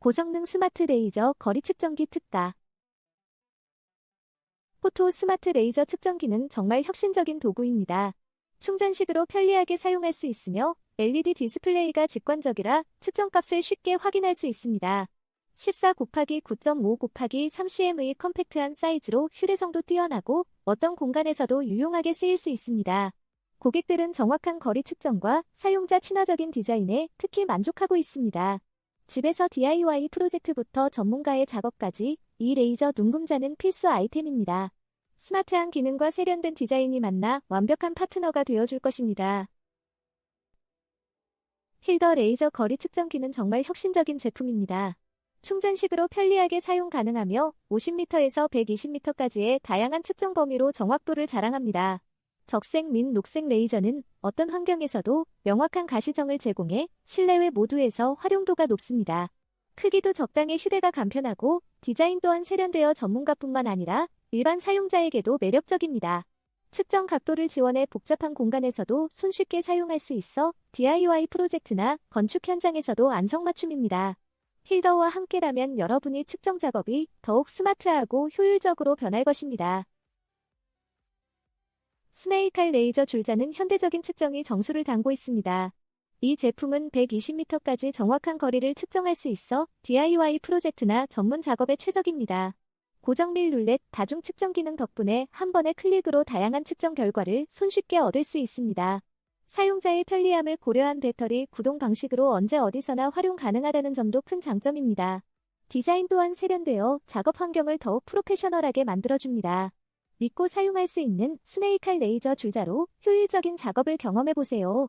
고성능 스마트 레이저 거리 측정기 특가 포토 스마트 레이저 측정기는 정말 혁신적인 도구입니다. 충전식으로 편리하게 사용할 수 있으며 LED 디스플레이가 직관적이라 측정값을 쉽게 확인할 수 있습니다. 14 곱하기 9.5 곱하기 3cm의 컴팩트한 사이즈로 휴대성도 뛰어나고 어떤 공간에서도 유용하게 쓰일 수 있습니다. 고객들은 정확한 거리 측정과 사용자 친화적인 디자인에 특히 만족하고 있습니다. 집에서 DIY 프로젝트부터 전문가의 작업까지 이 레이저 눈금자는 필수 아이템입니다. 스마트한 기능과 세련된 디자인이 만나 완벽한 파트너가 되어줄 것입니다. 필더 레이저 거리 측정기는 정말 혁신적인 제품입니다. 충전식으로 편리하게 사용 가능하며 50m에서 120m까지의 다양한 측정 범위로 정확도를 자랑합니다. 적색 및 녹색 레이저는 어떤 환경에서도 명확한 가시성을 제공해 실내외 모두에서 활용도가 높습니다. 크기도 적당해 휴대가 간편하고 디자인 또한 세련되어 전문가뿐만 아니라 일반 사용자에게도 매력적입니다. 측정 각도를 지원해 복잡한 공간에서도 손쉽게 사용할 수 있어 DIY 프로젝트나 건축 현장에서도 안성맞춤입니다. 필더와 함께라면 여러분이 측정 작업이 더욱 스마트하고 효율적으로 변할 것입니다. 스네이칼 레이저 줄자는 현대적인 측정이 정수를 담고 있습니다. 이 제품은 120m까지 정확한 거리를 측정할 수 있어 DIY 프로젝트나 전문 작업에 최적입니다. 고정밀 룰렛 다중 측정 기능 덕분에 한 번의 클릭으로 다양한 측정 결과를 손쉽게 얻을 수 있습니다. 사용자의 편리함을 고려한 배터리 구동 방식으로 언제 어디서나 활용 가능하다는 점도 큰 장점입니다. 디자인 또한 세련되어 작업 환경을 더욱 프로페셔널하게 만들어줍니다. 믿고 사용할 수 있는 스네이칼 레이저 줄자로 효율적인 작업을 경험해보세요.